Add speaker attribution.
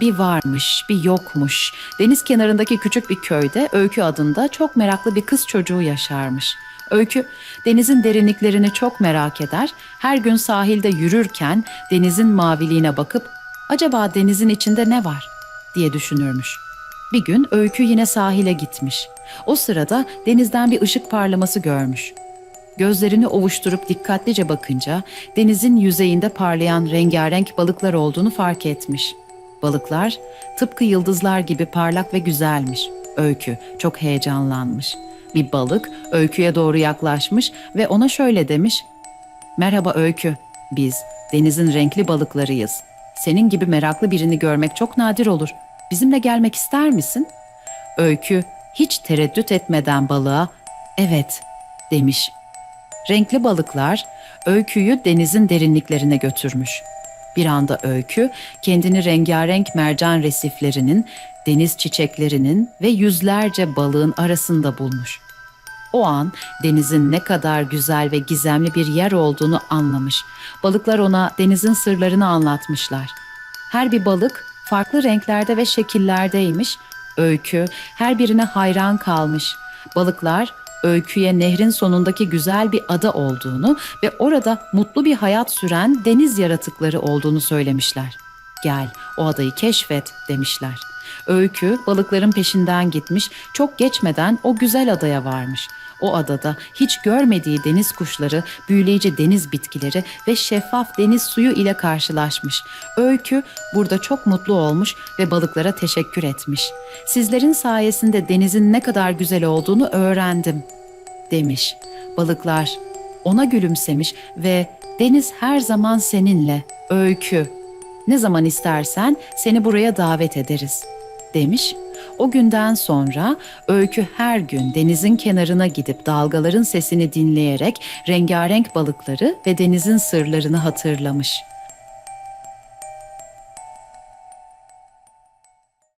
Speaker 1: Bir varmış, bir yokmuş. Deniz kenarındaki küçük bir köyde Öykü adında çok meraklı bir kız çocuğu yaşarmış. Öykü denizin derinliklerini çok merak eder. Her gün sahilde yürürken denizin maviliğine bakıp acaba denizin içinde ne var diye düşünürmüş. Bir gün Öykü yine sahile gitmiş. O sırada denizden bir ışık parlaması görmüş. Gözlerini ovuşturup dikkatlice bakınca denizin yüzeyinde parlayan rengarenk balıklar olduğunu fark etmiş. Balıklar tıpkı yıldızlar gibi parlak ve güzelmiş. Öykü çok heyecanlanmış. Bir balık Öykü'ye doğru yaklaşmış ve ona şöyle demiş. Merhaba Öykü, biz denizin renkli balıklarıyız. Senin gibi meraklı birini görmek çok nadir olur. Bizimle gelmek ister misin? Öykü hiç tereddüt etmeden balığa evet demiş. Renkli balıklar öyküyü denizin derinliklerine götürmüş. Bir anda öykü kendini rengarenk mercan resiflerinin, deniz çiçeklerinin ve yüzlerce balığın arasında bulmuş. O an denizin ne kadar güzel ve gizemli bir yer olduğunu anlamış. Balıklar ona denizin sırlarını anlatmışlar. Her bir balık farklı renklerde ve şekillerdeymiş. Öykü her birine hayran kalmış. Balıklar öyküye nehrin sonundaki güzel bir ada olduğunu ve orada mutlu bir hayat süren deniz yaratıkları olduğunu söylemişler. Gel o adayı keşfet demişler. Öykü balıkların peşinden gitmiş, çok geçmeden o güzel adaya varmış. O adada hiç görmediği deniz kuşları, büyüleyici deniz bitkileri ve şeffaf deniz suyu ile karşılaşmış. Öykü burada çok mutlu olmuş ve balıklara teşekkür etmiş. Sizlerin sayesinde denizin ne kadar güzel olduğunu öğrendim, demiş. Balıklar ona gülümsemiş ve deniz her zaman seninle, öykü. Ne zaman istersen seni buraya davet ederiz, demiş. O günden sonra Öykü her gün denizin kenarına gidip dalgaların sesini dinleyerek rengarenk balıkları ve denizin sırlarını hatırlamış.